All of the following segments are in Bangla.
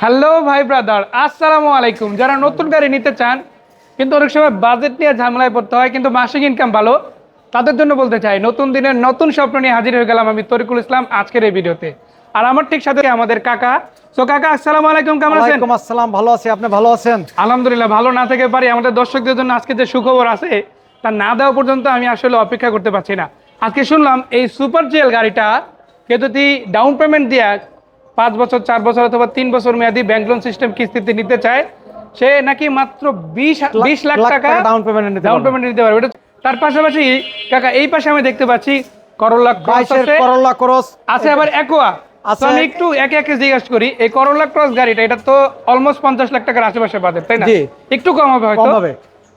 হ্যালো ভাই ব্রাদার আসসালামু আলাইকুম। যারা নতুন গাড়ি নিতে চান কিন্তু অনেক সময় বাজেট নিয়ে ঝামেলায় পড়তে হয় কিন্তু মাসিক ইনকাম ভালো তাদের জন্য বলতে চাই নতুন দিনের নতুন স্বপ্ন নিয়ে হাজির হয়ে গেলাম আমি তরিকুল ইসলাম আজকের এই ভিডিওতে। আর আমার ঠিক সাথে আমাদের কাকা। তো কাকা আসসালামু আলাইকুম কেমন আছেন? ওয়ালাইকুম আসসালাম ভালো আছি। আপনি ভালো আছেন? আলহামদুলিল্লাহ ভালো না থেকে পারি। আমাদের দর্শকদের জন্য আজকে যে সুখবর আছে তা না দেওয়া পর্যন্ত আমি আসলে অপেক্ষা করতে পারছি না। আজকে শুনলাম এই সুপার জেল গাড়িটা কেউ যদি ডাউন পেমেন্ট দিয়ে পাঁচ বছর চার বছর অথবা তিন বছর মেয়াদি ব্যাংক লোন সিস্টেম কিস্তিতে নিতে চায় সে নাকি মাত্র বিশ বিশ লাখ টাকা ডাউন পেমেন্ট ডাউন পেমেন্ট নিতে পারবে। তার পাশাপাশি কাকা এই পাশে আমি দেখতে পাচ্ছি করোলা ক্রস আছে। করলা ক্রস আছে আবার একোয়া আমি একটু একে একে জিজ্ঞাসা করি এই করোলা ক্রস গাড়িটা এটা তো অলমোস্ট পঞ্চাশ লাখ টাকার আশেপাশে বাজেট তাই না? একটু কম হবে হয়তো।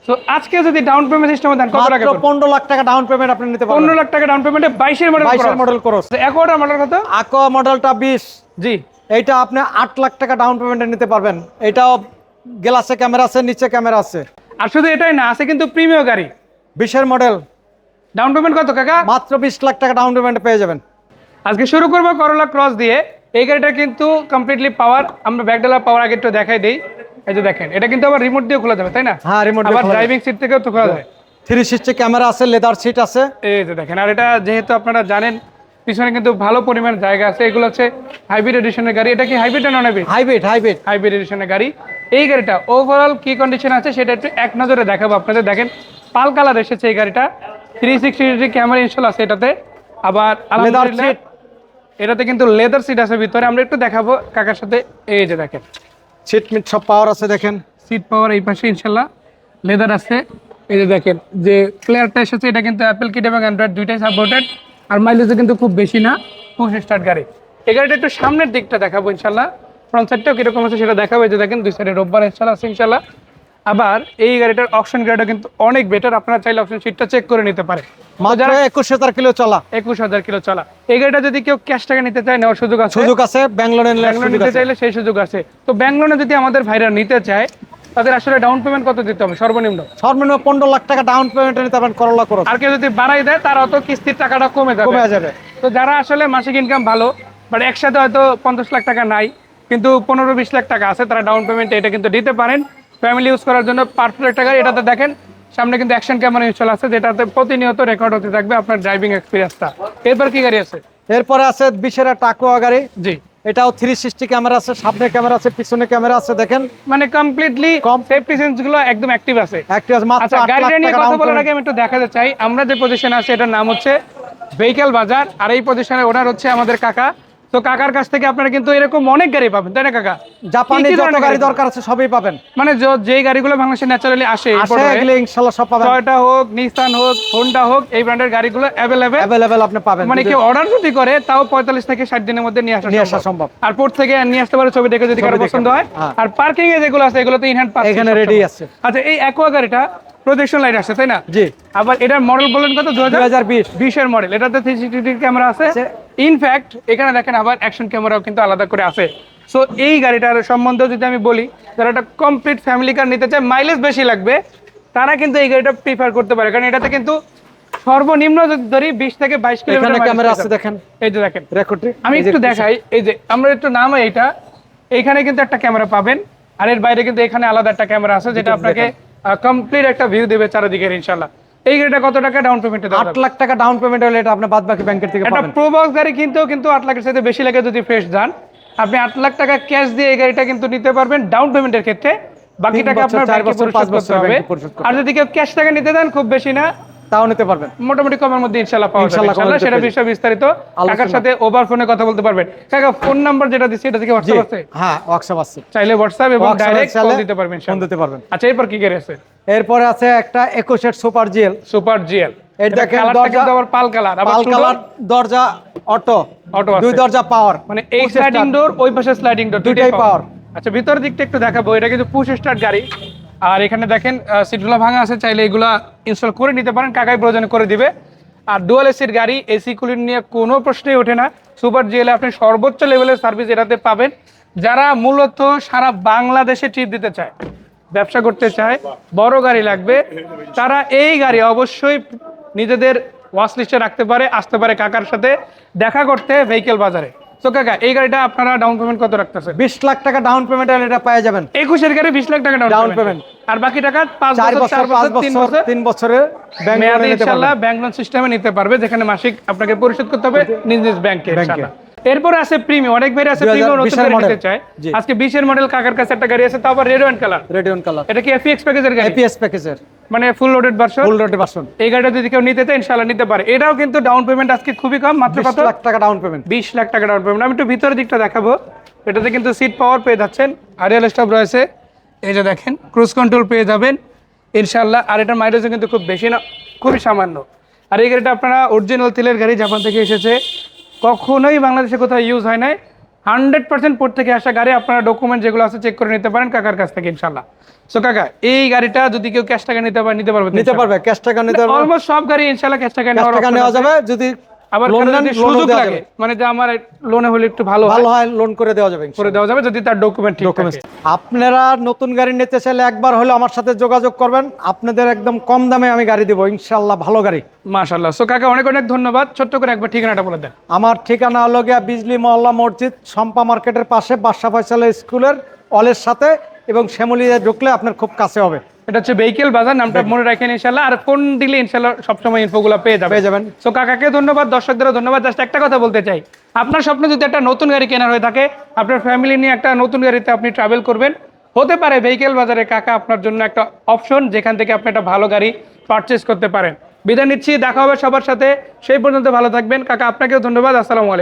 তো আজকে যদি ডাউন পেমেন্ট সিস্টেমে দেন কত টাকা মাত্র পনেরো লাখ টাকা ডাউন পেমেন্ট আপনি নিতে পারবেন। পনেরো লাখ টাকা ডাউন পেমেন্টে বাইশের মডেল বাইশের মডেল ক্রস একোয়াটার মডেল কত? আকোয়া মডেলটা বিশ। জি। এইটা আপনি আট লাখ টাকা ডাউন পেমেন্টে নিতে পারবেন। এটাও গ্লাসে ক্যামেরা আছে নিচে ক্যামেরা আছে। আর শুধু এটাই না আছে কিন্তু প্রিমিয়াম গাড়ি। বিশের মডেল ডাউন পেমেন্ট কত কাকা? মাত্র বিশ লাখ টাকা ডাউন পেমেন্টে পেয়ে যাবেন। আজকে শুরু করব করোলা ক্রস দিয়ে। এই গাড়িটা কিন্তু কমপ্লিটলি পাওয়ার আমরা ব্যাকডালা পাওয়ার আগে একটু দেখাই দিই। এই যে দেখেন এটা কিন্তু আবার রিমোট দিয়ে খোলা যাবে তাই না? হ্যাঁ রিমোট আবার ড্রাইভিং সিট থেকেও তো খোলা যায় থ্রি সিক্সটি ক্যামেরা আছে লেদার সিট আছে। এই যে দেখেন আর এটা যেহেতু আপনারা জানেন পিছনে কিন্তু ভালো পরিমাণ জায়গা আছে। এগুলো হচ্ছে হাইব্রিড এডিশনের গাড়ি। এটা কি হাইব্রিড না non hybrid hybrid hybrid hybrid এডিশনের গাড়ি। এই গাড়িটা ওভারঅল কি কন্ডিশন আছে সেটা একটু এক নজরে দেখাবো আপনাদের। দেখেন পাল কালার এসেছে এই গাড়িটা। Three sixty degree camera install আছে এটাতে। আবার আলহামদুলিল্লাহ। এটাতে কিন্তু লেদার সিট আছে ভিতরে। আমরা একটু দেখাবো কাকার সাথে। এই যে দেখেন সিট সব পাওয়ার আছে দেখেন। সিট পাওয়ার এই পাশে ইনশাল্লাহ। লেদার আছে। এই যে দেখেন, যে প্লেয়ারটা এসেছে, এটা কিন্তু অ্যাপেল কিট এবং অ্যান্ড্রয়েড দুইটাই সাপোর্টেড আর মাইলেজও কিন্তু খুব বেশি না পুশ স্টার্ট গাড়ি। এই গাড়িটা একটু সামনের দিকটা দেখাবো ইনশাল্লাহ। ফ্রন্ট সাইডটাও কীরকম আছে সেটা দেখাবো যে দেখেন, দুই সাইডে রোববার ইনশাল্লাহ আছে ইনশাল্লাহ। আবার এই গাড়িটার অপশন গাড়িটা কিন্তু অনেক বেটার আপনারা চাইলে অপশন সিটটা চেক করে নিতে পারে মাত্র একুশ হাজার কিলো চলা। একুশ হাজার কিলো চলা। এই গাড়িটা যদি কেউ ক্যাশ টাকা নিতে চায় নেওয়ার সুযোগ আছে? সুযোগ আছে ব্যাঙ্গালোর নিতে চাইলে সেই সুযোগ আছে। তো যদি আমাদের ভাইরা নিতে চায় তাদের আসলে ডাউন পেমেন্ট কত দিতে হবে? সর্বনিম্ন? সর্বনিম্ন পনেরো লাখ টাকা ডাউন পেমেন্টে নিতে পারবেন করলা ক্রস আর কেউ যদি বাড়াই দেয় তার অত কিস্তির টাকাটা কমে যাবে। কমে যাবে। তো যারা আসলে মাসিক ইনকাম ভালো বাট একসাথে হয়তো পঞ্চাশ লাখ টাকা নাই কিন্তু পনেরো বিশ লাখ টাকা আছে তারা ডাউন পেমেন্ট এটা কিন্তু দিতে পারেন। ফ্যামিলি ইউজ করার জন্য পারফেক্ট একটা গাড়ি এটাতে দেখেন সামনে কিন্তু অ্যাকশন ক্যামেরা ইনস্টল আছে যেটাতে প্রতিনিয়ত রেকর্ড হতে থাকবে আপনার ড্রাইভিং এক্সপিরিয়েন্সটা এরপর কি গাড়ি আছে? এরপরে আছে বিশের একটা গাড়ি। জি। এটাও থ্রি সিক্সটি ক্যামেরা আছে সামনে ক্যামেরা আছে পিছনে ক্যামেরা আছে দেখেন। মানে কমপ্লিটলি কম সেফটি সেন্সগুলো একদম অ্যাক্টিভ আছে। একটি আছে মাত্র আচ্ছা গাড়িটা নিয়ে কথা বলার আগে আমি একটু দেখাতে চাই। আমরা যে পজিশনে আছে এটার নাম হচ্ছে ভেহিকেল বাজার আর এই পজিশনে ওনার হচ্ছে আমাদের কাকা। তো কাকার কাছ থেকে আপনারা কিন্তু এরকম অনেক গাড়ি পাবেন তাই না কাকা? জাপানি কি কি যত গাড়ি? দরকার আছে সবই পাবেন। মানে য- গাড়িগুলো বাংলাদেশে ন্যাচারালি আসে আসে এগুলো ইনশাল্লাহ সব পাবেন। টয়োটা হোক নিসান হোক হোন্ডা হোক এই ব্র্যান্ডের গাড়িগুলো অ্যাভেলেবেল অ্যাভেলেবেল আপনি পাবেন মানে কেউ অর্ডার যদি করে তাও পঁয়তাল্লিশ থেকে ষাট দিনের মধ্যে নিয়ে আসা নিয়ে আসা সম্ভব। আর পোর্ট থেকে নিয়ে আসতে পারে ছবি দেখে যদি কারও পছন্দ হয়। হ্যাঁ। আর পার্কিং এ যেগুলো আছে এগুলো তো ইনহ্যান্ড পাস এখানে রেডি আছে। আচ্ছা এই অ্যাকোয়া গাড়িটা প্রজেকশন লাইট আছে তাই না? জি। আবার এটার মডেল বলেন কত? দু দুই হাজার বিশ। বিশের মডেল এটাতে থ্রি সিক্সটি ক্যামেরা আছে। ইনফ্যাক্ট এখানে দেখেন আবার অ্যাকশন ক্যামেরাও কিন্তু আলাদা করে আছে। সো এই গাড়িটার সম্বন্ধেও যদি আমি বলি যারা একটা কমপ্লিট ফ্যামিলি কার নিতে চায় মাইলেজ বেশি লাগবে তারা কিন্তু এই গাড়িটা প্রিফার করতে পারে। কারণ এটাতে কিন্তু সর্বনিম্ন যদি ধরি বিশ থেকে বাইশ এখানে কিলোমিটার ক্যামেরা আছে। দেখেন। এই যে দেখেন। আমি একটু দেখাই এই যে আমরা একটু নাম এইটা। এইখানে কিন্তু একটা ক্যামেরা পাবেন। আর এর বাইরে কিন্তু এখানে আলাদা একটা ক্যামেরা আছে যেটা আপনাকে কমপ্লিট একটা ভিউ দেবে চারিদিকের ইনশাল্লাহ এই গাড়িটা কত টাকা ডাউন পেমেন্টে দেওয়া আট লাখ টাকা ডাউন পেমেন্ট হলে এটা আপনি বাদ বাকি ব্যাংকের থেকে একটা এটা প্রোবক্স গাড়ি কিনতেও কিন্তু আট লাখের সাথে বেশি লাগে যদি ফ্রেশ যান। আপনি আট লাখ টাকা ক্যাশ দিয়ে এই গাড়িটা কিন্তু নিতে পারবেন ডাউন পেমেন্টের ক্ষেত্রে। বাকি টাকা আপনার চার ব্যাংকে বছর, পরিশোধ করতে বছর হবে। আর যদি কেউ ক্যাশ টাকা নিতে দেন খুব বেশি না। তাও নিতে পারবেন। মোটামুটি কমের মধ্যে ইনশাল্লাহ পাওয়া যাবে। ইনশাল্লাহ সেটা বিষয়ে বিস্তারিত। কাকার সাথে ওভার ফোনে কথা বলতে পারবেন। কাকা ফোন নাম্বার যেটা দিচ্ছি এটা থেকে হোয়াটসঅ্যাপ আছে? হ্যাঁ ওয়ার্কশপ আছে। চাইলে হোয়াটসঅ্যাপ এবং ডাইরেক্ট কল দিতে পারবেন ফোন দিতে পারবেন। আচ্ছা এরপর কি গাড়ি আছে? এরপরে আছে একটা একুশের সুপার জিএল। Super GL. দেখেন দরজা- আবার পাল কালার পাল কালার দরজা অটো অটো দুই দরজা পাওয়ার মানে এই স্লাইডিং ডোর ওই পাশে স্লাইডিং ডোর দুইটাই পাওয়ার আচ্ছা ভিতরের দিকটা একটু দেখাবো এটা কিন্তু পুশ স্টার্ট গাড়ি। আর এখানে দেখেন সিটগুলো ভাঙা আছে, চাইলে এগুলা ইনস্টল করে নিতে পারেন, কাকাই প্রয়োজনে করে দিবে। আর ডুয়াল এসির গাড়ি এসি কুলির নিয়ে কোনো প্রশ্নই ওঠে না। সুপার জিএলে আপনি সর্বোচ্চ লেভেলের সার্ভিস এটাতে পাবেন। যারা মূলত সারা বাংলাদেশে ট্রিপ দিতে চায়, ব্যবসা করতে চায়, বড় গাড়ি লাগবে, তারা এই গাড়ি অবশ্যই নিজেদের ওয়াশ লিস্টে রাখতে পারে, আসতে পারে কাকার সাথে, দেখা করতে ভেহিকেল বাজারে। তো কাকা এই গাড়িটা আপনারা ডাউন পেমেন্ট কত রাখতেছে? বিশ লাখ টাকা ডাউন পেমেন্ট এটা পেয়ে যাবেন। একুশের গাড়ি বিশ লাখ টাকা ডাউন পেমেন্ট আর বাকি টাকা পাঁচ বছর পাঁচ বছর তিন বছর ব্যাংক লোন সিস্টেমে নিতে পারবে যেখানে মাসিক আপনাকে পরিশোধ করতে হবে নিজ নিজ ব্যাংকে এরপরে আছে প্রিমিয়াম অনেক ভাই আছে 2020 প্রিমিয়াম নতুন গাড়ি নিতে চায়। আজকে বিশের মডেল কাকার কাছে একটা গাড়ি আছে তাও আবার red and colour radiant colour এটা কি এফিএক্স প্যাকেজের গাড়ি? এপিএস প্যাকেজের মানে ফুল লোডেড ভার্সন ফুল রোডে বাসন এই গাড়িটা যদি কেউ নিতে চায় ইনশাল্লাহ নিতে পারে। এটাও কিন্তু ডাউন পেমেন্ট আজকে খুবই কম মাত্র কত? লাখ টাকা ডাউন পেমেন্ট বিশ লাখ টাকা ডাউন পেমেন্ট আমি একটু ভিতরের দিকটা দেখাবো। এটাতে কিন্তু সিট পাওয়ার পেয়ে যাচ্ছেন। আরিয়াল স্টপ রয়েছে। এই যে দেখেন ক্রুজ কন্ট্রোল পেয়ে যাবেন ইনশাল্লাহ আর এটার মাইলেজও কিন্তু খুব বেশি না খুবই সামান্য। আর এই গাড়িটা আপনারা অরিজিনাল তেলের গাড়ি জাপান থেকে এসেছে। কখনোই বাংলাদেশে কোথাও ইউজ হয় নাই। হান্ড্রেড পার্সেন্ট পোর্ট থেকে আসা গাড়ি আপনারা ডকুমেন্ট যেগুলো আছে চেক করে নিতে পারেন কাকার কাছ থেকে ইনশাল্লাহ সো কাকা এই গাড়িটা যদি কেউ ক্যাশ টাকা নিতে পারে নিতে পারবে নিতে পারবে ক্যাশ টাকা নিতে পারবে। অলমোস্ট সব গাড়ি ইনশাল্লাহ ক্যাশ টাকা নেওয়া যাবে যদি আবার সুযোগ লাগে মানে যে আমার লোনে হলে একটু ভালো ভালো হয় লোন করে দেওয়া যাবে করে দেওয়া যাবে যদি তার ডকুমেন্ট ঠিক থাকে। আপনারা নতুন গাড়ি নিতে চাইলে একবার হলে আমার সাথে যোগাযোগ করবেন। আপনাদের একদম কম দামে আমি গাড়ি দেবো ইনশাল্লাহ ভালো গাড়ি। মাশাআল্লাহ। সো কাকা অনেক অনেক ধন্যবাদ। ছোট্ট করে একবার ঠিকানাটা বলে দেন। আমার ঠিকানা হলো গিয়া বিজলি মহল্লা মসজিদ শম্পা মার্কেটের পাশে বাদশা ফয়সালা স্কুলের অলের সাথে এবং শ্যামলিয়া ঢুকলে আপনার খুব কাছে হবে। এটা হচ্ছে ভেহিকেল বাজার নামটা মনে রাখেন ইনশাল্লাহ আর ফোন দিলে ইনশাল্লাহ সবসময় ইনফোগুলো পেয়ে যাবে পেয়ে যাবেন। সো কাকাকে ধন্যবাদ দর্শকদেরও ধন্যবাদ। জাস্ট একটা কথা বলতে চাই। আপনার স্বপ্ন যদি একটা নতুন গাড়ি কেনার হয়ে থাকে আপনার ফ্যামিলি নিয়ে একটা নতুন গাড়িতে আপনি ট্রাভেল করবেন। হতে পারে ভেহিকেল বাজারে কাকা আপনার জন্য একটা অপশন যেখান থেকে আপনি একটা ভালো গাড়ি পারচেস করতে পারেন। বিদায় নিচ্ছি দেখা হবে সবার সাথে। সেই পর্যন্ত ভালো থাকবেন। কাকা আপনাকেও ধন্যবাদ। আসসালামু আলাইকুম।